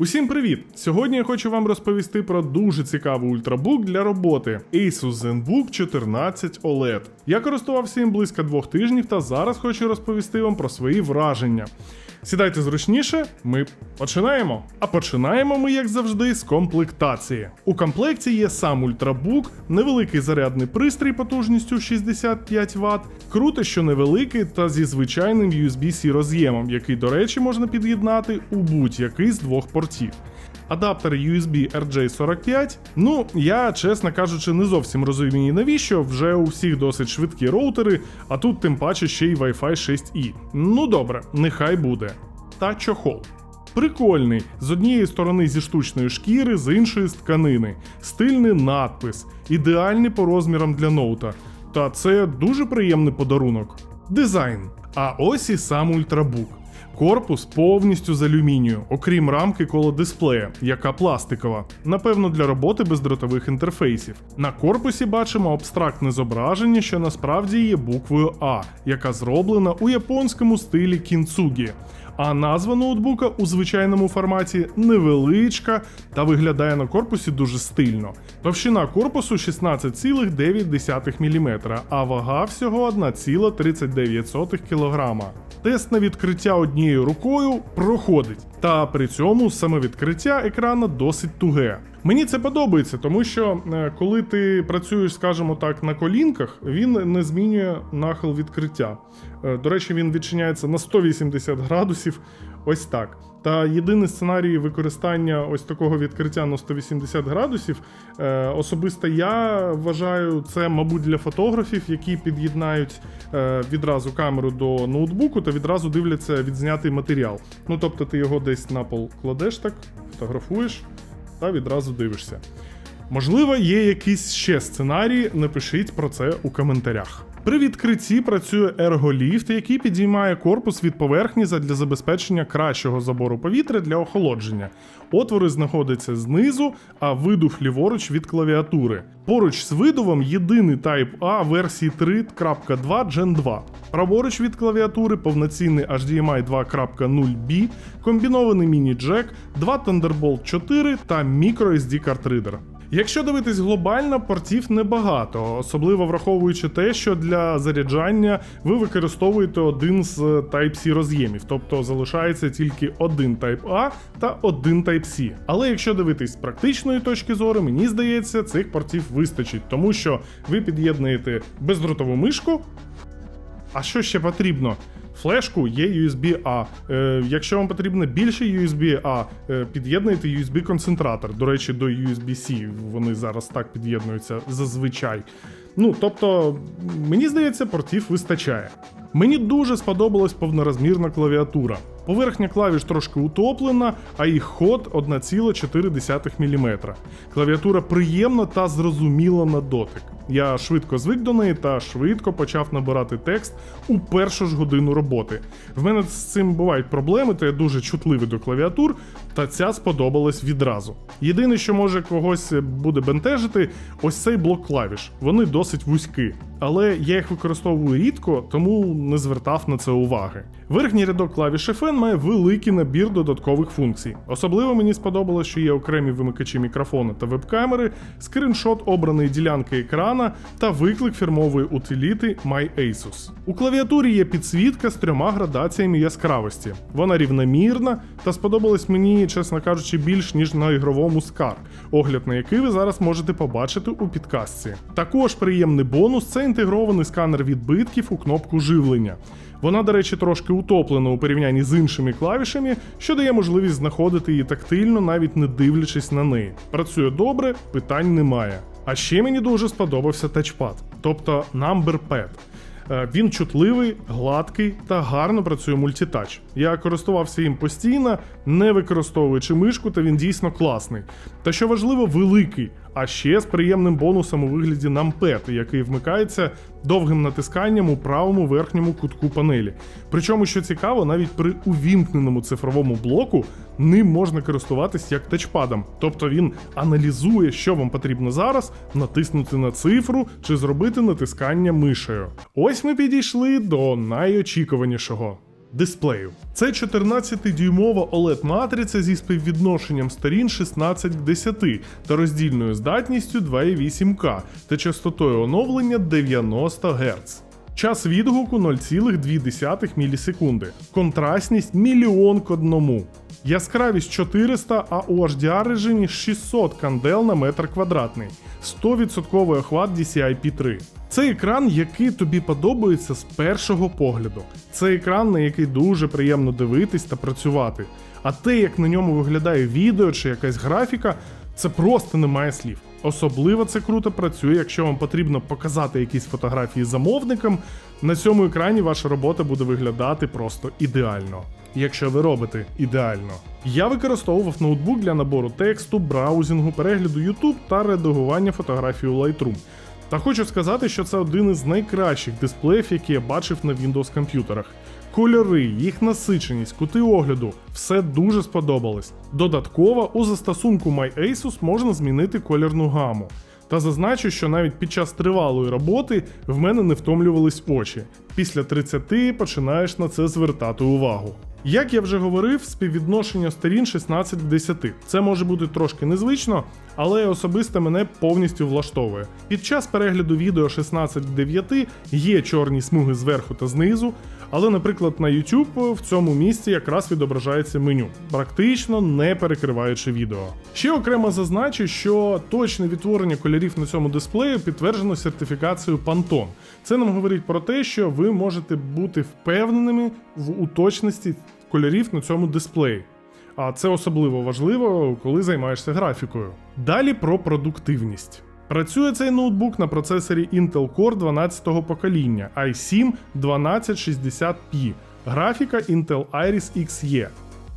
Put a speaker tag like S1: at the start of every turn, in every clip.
S1: Усім привіт! Сьогодні я хочу вам розповісти про дуже цікавий ультрабук для роботи Asus ZenBook 14 OLED. Я користувався їм близько двох тижнів та зараз хочу розповісти вам про свої враження. Сідайте зручніше, ми починаємо. А починаємо ми, як завжди, з комплектації. У комплекті є сам ультрабук, невеликий зарядний пристрій потужністю 65 Вт, круто, що невеликий та зі звичайним USB-C роз'ємом, який, до речі, можна під'єднати у будь-який з двох портів. Адаптер USB RJ45. Ну, я, чесно кажучи, не зовсім розумію, навіщо вже у всіх досить швидкі роутери, а тут тим паче ще й Wi-Fi 6E. Ну добре, нехай буде. Та чохол. Прикольний, з однієї сторони зі штучної шкіри, з іншої з тканини, стильний надпис, ідеальний по розмірам для ноута. Та це дуже приємний подарунок. Дизайн. А ось і сам ультрабук. Корпус повністю з алюмінію, окрім рамки коло дисплея, яка пластикова, напевно, для роботи бездротових інтерфейсів. На корпусі бачимо абстрактне зображення, що насправді є буквою А, яка зроблена у японському стилі кінцугі. А назва ноутбука у звичайному форматі невеличка та виглядає на корпусі дуже стильно. Товщина корпусу 16,9 мм, а вага всього 1,39 кг. Тест на відкриття однією рукою проходить, та при цьому саме відкриття екрана досить туге. Мені це подобається, тому що е, коли ти працюєш, скажімо так, на колінках, він не змінює нахил відкриття. Е, До речі, він відчиняється на 180 градусів. Ось так. Та єдиний сценарій використання ось такого відкриття на 180 градусів. е, Особисто я вважаю це, мабуть, для фотографів, які під'єднають відразу камеру до ноутбуку та відразу дивляться відзнятий матеріал. Ну тобто ти його десь на пол кладеш так, фотографуєш та відразу дивишся. Можливо, є якісь ще сценарії, напишіть про це у коментарях. При відкритті працює ерголіфт, який підіймає корпус від поверхні задля забезпечення кращого забору повітря для охолодження. Отвори знаходяться знизу, а видув ліворуч від клавіатури. Поруч з видувом єдиний Type A версії 3.2 Gen 2. Праворуч від клавіатури повноцінний HDMI 2.0B, комбінований міні-джек, два Thunderbolt 4 та microSD картридер. Якщо дивитись глобально, портів небагато, особливо враховуючи те, що для заряджання ви використовуєте один з Type-C роз'ємів, тобто залишається тільки один Type-A та один Type-C. Але якщо дивитись з практичної точки зору, мені здається, цих портів вистачить, тому що ви під'єднуєте бездротову мишку. А що ще потрібно? Флешку є USB-A. Е, якщо вам потрібно більше USB-A, е, під'єднуйте USB-концентратор. До речі, до USB-C вони зараз так під'єднуються зазвичай. Ну, тобто, мені здається, портів вистачає. Мені дуже сподобалась повнорозмірна клавіатура. Поверхня клавіш трошки утоплена, а їх ход 1,4 мм. Клавіатура приємна та зрозуміла на дотик. Я швидко звик до неї та швидко почав набирати текст у першу ж годину роботи. В мене з цим бувають проблеми, то я дуже чутливий до клавіатур, та ця сподобалась відразу. Єдине, що може когось буде бентежити, ось цей блок клавіш. Вони досить вузькі. Але я їх використовую рідко, тому не звертав на це уваги. Верхній рядок клавіш FN має великий набір додаткових функцій. Особливо мені сподобалось, що є окремі вимикачі мікрофона та веб-камери, скріншот обраної ділянки екрана та виклик фірмової утиліти MyAsus. У клавіатурі є підсвітка з трьома градаціями яскравості. Вона рівномірна та сподобалась мені, чесно кажучи, більш ніж на ігровому Scar, огляд на який ви зараз можете побачити у підкастці. Також приємний бонус це інтегрований сканер відбитків у кнопку живлення. Вона, до речі, трошки утоплена у порівнянні з іншими клавішами, що дає можливість знаходити її тактильно, навіть не дивлячись на неї. Працює добре, питань немає. А ще мені дуже сподобався тачпад, тобто Number Pad. Е, Він чутливий, гладкий та гарно працює мультитач. Я користувався їм постійно, не використовуючи мишку, та він дійсно класний. Та що важливо, великий, а ще з приємним бонусом у вигляді нампет, який вмикається довгим натисканням у правому верхньому кутку панелі. Причому, що цікаво, навіть при увімкненому цифровому блоку ним можна користуватись як тачпадом. Тобто він аналізує, що вам потрібно зараз, натиснути на цифру чи зробити натискання мишею. Ось ми підійшли до найочікуванішого. Дисплею. Це 14-дюймова OLED-матриця зі співвідношенням сторін 16 к 10 та роздільною здатністю 2,8К та частотою оновлення 90 Гц. Час відгуку 0,2 мілісекунди. Контрастність мільйон к одному. Яскравість 400, а у HDR режимі 600 кандел на метр квадратний. 100% охват DCI-P3. Це екран, який тобі подобається з першого погляду. Це екран, на який дуже приємно дивитись та працювати. А те, як на ньому виглядає відео чи якась графіка, це просто немає слів. Особливо це круто працює, якщо вам потрібно показати якісь фотографії замовникам. На цьому екрані ваша робота буде виглядати просто ідеально. Якщо ви робите ідеально. Я використовував ноутбук для набору тексту, браузінгу, перегляду YouTube та редагування фотографій у Lightroom. Та хочу сказати, що це один із найкращих дисплеїв, які я бачив на Windows комп'ютерах. Кольори, їх насиченість, кути огляду все дуже сподобалось. Додатково у застосунку MyAsus можна змінити кольорну гаму. Та зазначу, що навіть під час тривалої роботи в мене не втомлювались очі. Після 30 починаєш на це звертати увагу. Як я вже говорив, співвідношення сторін 16 к 10. Це може бути трошки незвично, але особисто мене повністю влаштовує. Під час перегляду відео 16 к 9 є чорні смуги зверху та знизу, але, наприклад, на YouTube в цьому місці якраз відображається меню, практично не перекриваючи відео. Ще окремо зазначу, що точне відтворення кольорів на цьому дисплею підтверджено сертифікацією Pantone. Це нам говорить про те, що ви можете бути впевненими в уточності кольорів на цьому дисплеї. А це особливо важливо, коли займаєшся графікою. Далі про продуктивність. Працює цей ноутбук на процесорі Intel Core 12-го покоління i7 1260p, графіка Intel Iris Xe.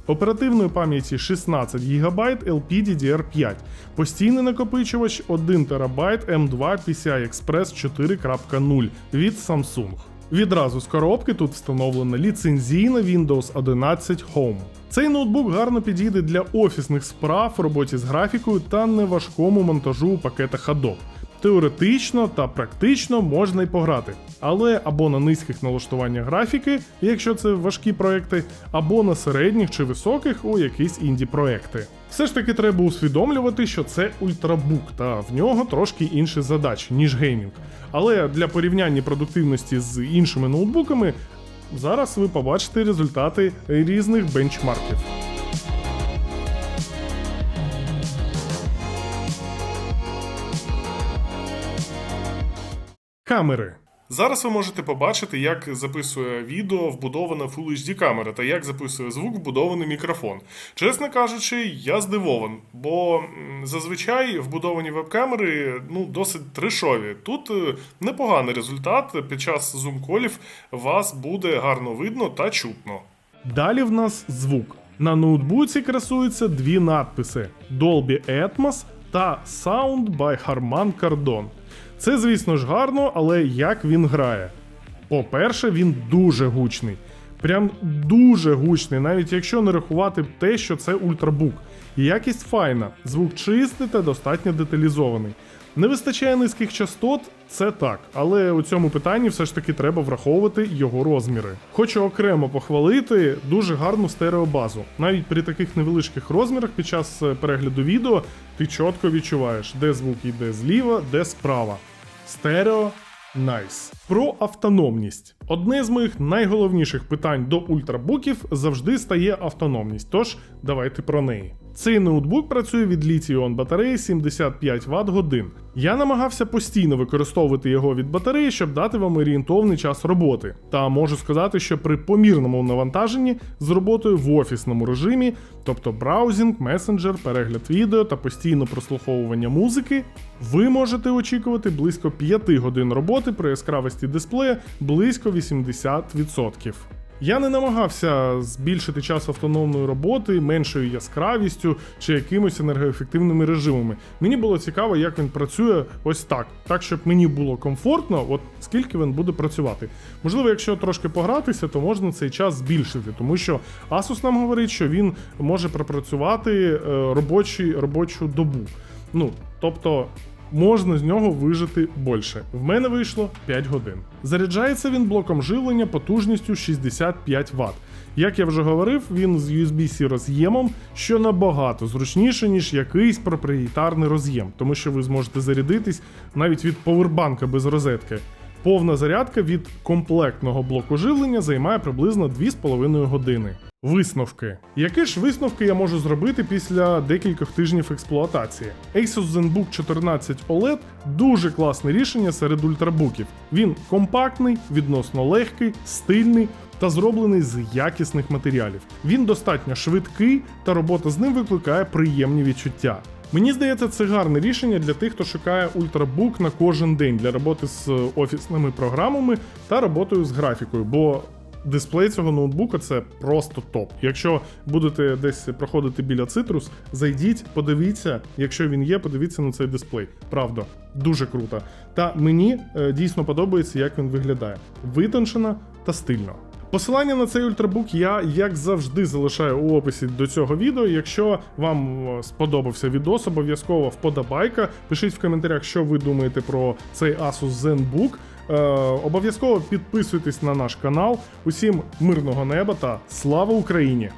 S1: Оперативної пам'яті 16 ГБ LPDDR5, постійний накопичувач 1 ТБ M2 PCI Express 4.0 від Samsung. Відразу з коробки тут встановлена ліцензійна Windows 11 Home. Цей ноутбук гарно підійде для офісних справ, роботі з графікою та неважкому монтажу у пакетах Adobe. Теоретично та практично можна й пограти, але або на низьких налаштуваннях графіки, якщо це важкі проекти, або на середніх чи високих у якісь інді проекти. Все ж таки треба усвідомлювати, що це ультрабук, та в нього трошки інші задачі, ніж геймінг. Але для порівняння продуктивності з іншими ноутбуками зараз ви побачите результати різних бенчмарків. Камери. Зараз ви можете побачити, як записує відео вбудована Full HD камера та як записує звук вбудований мікрофон. Чесно кажучи, я здивований, бо зазвичай вбудовані веб-камери ну, досить трешові. Тут е, непоганий результат. Під час зум-колів вас буде гарно видно та чутно. Далі в нас звук. На ноутбуці красуються дві надписи: Dolby Atmos та Sound by Harman Kardon. Це, звісно ж, гарно, але як він грає? По-перше, він дуже гучний. Прям дуже гучний, навіть якщо не рахувати те, що це ультрабук. Якість файна, звук чистий та достатньо деталізований. Не вистачає низьких частот, це так, але у цьому питанні все ж таки треба враховувати його розміри. Хочу окремо похвалити дуже гарну стереобазу. Навіть при таких невеличких розмірах під час е, перегляду відео ти чітко відчуваєш, де звук йде зліва, де справа. Стерео Найс. Про автономність. Одне з моїх найголовніших питань до ультрабуків завжди стає автономність. Тож давайте про неї. Цей ноутбук працює від літій-іон батареї 75 Вт годин. Я намагався постійно використовувати його від батареї, щоб дати вам орієнтовний час роботи. Та можу сказати, що при помірному навантаженні з роботою в офісному режимі, тобто браузінг, месенджер, перегляд відео та постійне прослуховування музики, ви можете очікувати близько 5 годин роботи при яскравості дисплея близько 80%. Я не намагався збільшити час автономної роботи меншою яскравістю чи якимось енергоефективними режимами. Мені було цікаво, як він працює ось так, так щоб мені було комфортно, от скільки він буде працювати. Можливо, якщо трошки погратися, то можна цей час збільшити, тому що Asus нам говорить, що він може пропрацювати е, робочий, робочу добу. Ну, тобто можна з нього вижити більше. В мене вийшло 5 годин. Заряджається він блоком живлення потужністю 65 Вт. Як я вже говорив, він з USB-C роз'ємом, що набагато зручніше, ніж якийсь проприєтарний роз'єм, тому що ви зможете зарядитись навіть від повербанка без розетки. Повна зарядка від комплектного блоку живлення займає приблизно 2,5 години. Висновки. Які ж висновки я можу зробити після декількох тижнів експлуатації? Asus ZenBook 14 OLED дуже класне рішення серед ультрабуків. Він компактний, відносно легкий, стильний та зроблений з якісних матеріалів. Він достатньо швидкий, та робота з ним викликає приємні відчуття. Мені здається, це гарне рішення для тих, хто шукає ультрабук на кожен день для роботи з офісними програмами та роботою з графікою, бо дисплей цього ноутбука це просто топ. Якщо будете десь проходити біля Citrus, зайдіть, подивіться, якщо він є, подивіться на цей дисплей. Правда, дуже круто. Та мені е, дійсно подобається, як він виглядає. Витончено та стильно. Посилання на цей ультрабук я, як завжди, залишаю у описі до цього відео. Якщо вам сподобався відос, обов'язково вподобайка. Пишіть в коментарях, що ви думаєте про цей Asus ZenBook. Е, обов'язково підписуйтесь на наш канал. Усім мирного неба та слава Україні!